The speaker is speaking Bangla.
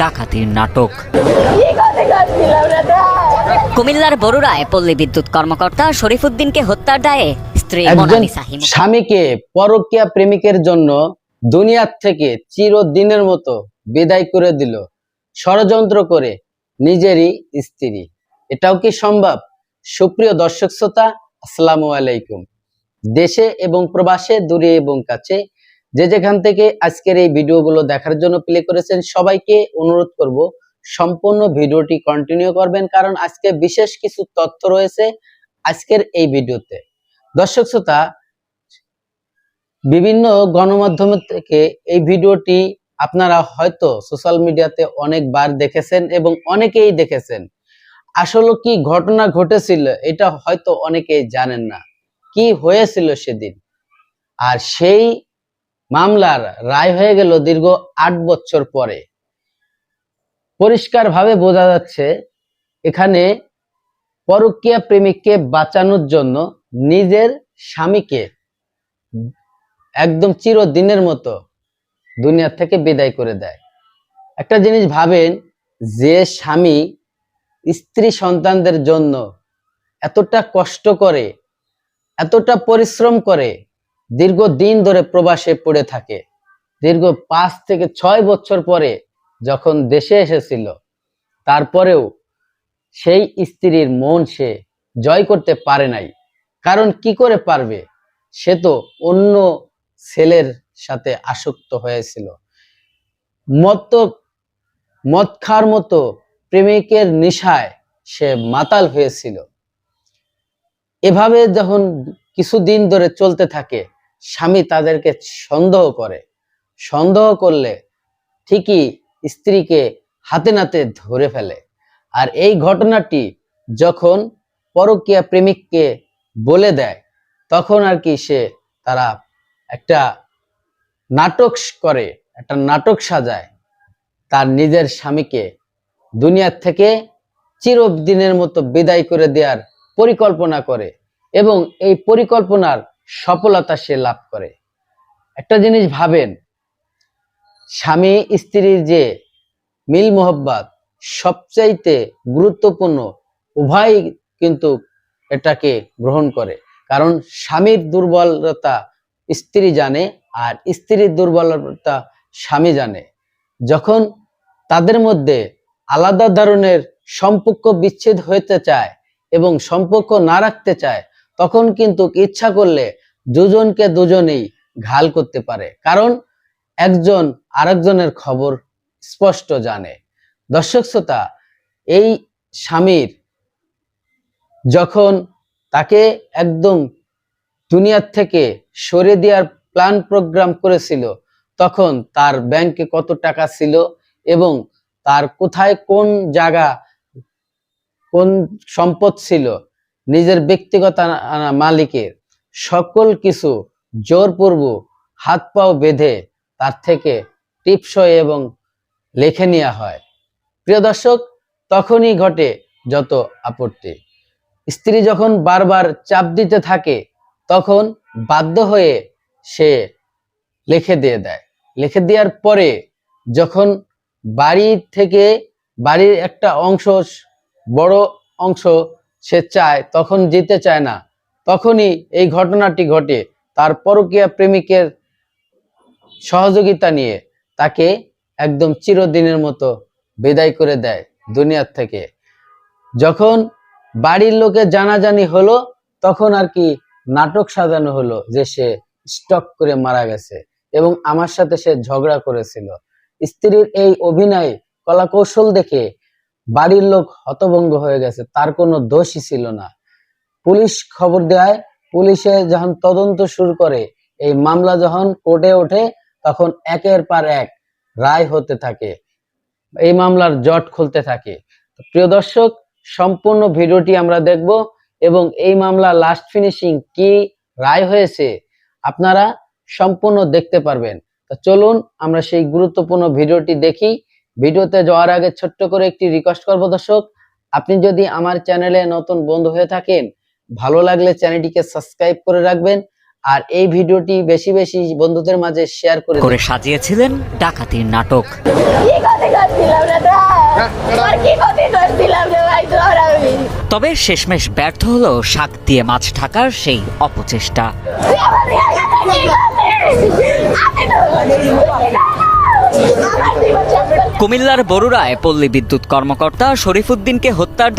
ডাকাতির নাটক। কুমিল্লার বরুড়ায় পল্লী বিদ্যুৎ কর্মকর্তা শরীফুদ্দিনকে হত্যার দায়ে স্ত্রী স্বামীকে পরকীয়া প্রেমিকের জন্য দুনিয়ার থেকে চিরদিনের মতো বিদায় করে দিল। ষড়যন্ত্র করে নিজেরই স্ত্রী। এটাও কি সম্ভব? সুপ্রিয় দর্শক শ্রোতা আসসালামু আলাইকুম। দেশে এবং প্রবাসে দূরে এবং কাছে যে যেখান থেকে আজকের এই ভিডিওগুলো দেখার জন্য প্লে করেছেন, সবাইকে অনুরোধ করব সম্পূর্ণ ভিডিওটি কন্টিনিউ করবেন, কারণ আজকে বিশেষ কিছু তথ্য রয়েছে আজকের এই ভিডিওতে। দর্শক শ্রোতা, বিভিন্ন গণমাধ্যম থেকে এই ভিডিওটি আপনারা হয়তো সোশ্যাল মিডিয়াতে অনেকবার দেখেছেন এবং অনেকেই দেখেছেন। আসলে কি ঘটনা ঘটেছিল এটা হয়তো অনেকেই জানেন না। কি হয়েছিল সেদিন? আর সেই মামলার রায় হয়ে গেল দীর্ঘ আট বছর পরে। পরিষ্কারভাবে বোঝা যাচ্ছে, এখানে পরকীয়া প্রেমিককে বাঁচানোর জন্য নিজের স্বামীকে একদম চিরদিনের মতো দুনিয়া থেকে বিদায় করে দেয়। একটা জিনিস ভাবেন, যে স্বামী স্ত্রী সন্তানদের জন্য এতটা কষ্ট করে, এতটা পরিশ্রম করে দীর্ঘ দিন ধরে প্রবাসে পড়ে থাকে। দীর্ঘ পাঁচ থেকে ছয় বছর পরে যখন দেশে এসেছিল, তারপরেও সেই স্ত্রীর মন সে জয় করতে পারে নাই। কারণ কি করে পারবে? সে তো অন্য ছেলের সাথে আসক্ত হয়েছিল। মত মদ খাওয়ার মতো প্রেমিকের নেশায় সে মাতাল হয়েছিল। এভাবে যখন কিছুদিন ধরে চলতে থাকে স্বামী তাদেরকে সন্দেহ করে। সন্দেহ করলে ঠিকই স্ত্রীকে হাতে নাতে ধরে ফেলে। আর এই ঘটনাটি যখন পরকীয়া প্রেমিককে বলে দেয়, তখন আর কি সে তারা একটা নাটক করে, একটা নাটক সাজায়। তার নিজের স্বামীকে দুনিয়ার থেকে চিরদিনের মতো বিদায় করে দেওয়ার পরিকল্পনা করে। এবং এই পরিকল্পনার সফলতা সে লাভ করে। একটা জিনিস ভাবেন, স্বামী স্ত্রীর যে মিল মোহব্বত সবচাইতে গুরুত্বপূর্ণ উভয় কিন্তু এটাকে গ্রহণ করে। কারণ স্বামীর দুর্বলতা স্ত্রী জানে আর স্ত্রীর দুর্বলতা স্বামী জানে। যখন তাদের মধ্যে আলাদা ধরনের সম্পর্ক বিচ্ছেদ হতে চায় এবং সম্পর্ক না রাখতে চায়, তখন কিন্তু ইচ্ছা করলে দুজনকে দুজনেই ঘাল করতে পারে। কারণ একজন আরেকজনের খবর স্পষ্ট জানে। দর্শক শ্রোতা, এই স্বামীর যখন তাকে একদম দুনিয়ার থেকে সরে দেওয়ার প্ল্যান প্রোগ্রাম করেছিল, তখন তার ব্যাংকে কত টাকা ছিল এবং তার কোথায় কোন জায়গা, কোন সম্পদ ছিল, নিজের ব্যক্তিগত মালিকের সকল কিছু জোরপূর্বক হাত পাও বেঁধে তার থেকে টিপসই এবং লিখে নেওয়া হয়। প্রিয় দর্শক, তখনই ঘটে যত আপত্তি। স্ত্রী যখন বারবার চাপ দিতে থাকে, তখন বাধ্য হয়ে সে লিখে দিয়ে দেয়। লিখে দেওয়ার পরে যখন বাড়ি থেকে বাড়ির একটা অংশ, বড় অংশ সে চায়, তখন দিতে চায় না। তখনই এই ঘটনাটি ঘটে। তার পরকীয়া প্রেমিকের সহযোগিতা নিয়ে তাকে একদম চিরদিনের মতো বিদায় করে দেয় দুনিয়ার থেকে। যখন বাড়ির লোকে জানাজানি হলো, তখন আর কি নাটক সাজানো হলো যে সে স্টক করে মারা গেছে এবং আমার সাথে সে ঝগড়া করেছিল। স্ত্রীর এই অভিনয় কলা কৌশল দেখে বাড়ির লোক হতভঙ্গ হয়ে গেছে, তার কোনো দোষই ছিল না। পুলিশ খবর দেয়, পুলিশে যখন তদন্ত শুরু করে, এই মামলা যখন কোর্টে ওঠে, তখন একের পর এক রায় হতে থাকে। এই মামলার জট খুলতে থাকে। প্রিয় দর্শক, সম্পূর্ণ ভিডিওটি আমরা দেখব এবং এই মামলা লাস্ট ফিনিশিং কি রায় হয়েছে, আপনারা সম্পূর্ণ দেখতে পারবেন। তো চলুন, আমরা সেই গুরুত্বপূর্ণ ভিডিওটি দেখি। ভিডিওতে যাওয়ার আগে ছোট্ট করে একটি রিকোয়েস্ট করব দর্শক, আপনি যদি আমার চ্যানেলে নতুন বন্ধু হয়ে থাকেন ভালো লাগলে চ্যানেলটিকে সাবস্ক্রাইব করে রাখবেন আর এই ভিডিওটি বেশি বেশি বন্ধুদের মাঝে শেয়ার করে করে সাজিয়েছিলেন ডাকাতির নাটক তবে শেষমেশ ব্যর্থ হলো শাক দিয়ে মাছ ঢাকার সেই অপচেষ্টা। কুমিল্লার বরুড়ায় পল্লী বিদ্যুৎ কর্মকর্তা শরীফুদ্দিনকে হত্যার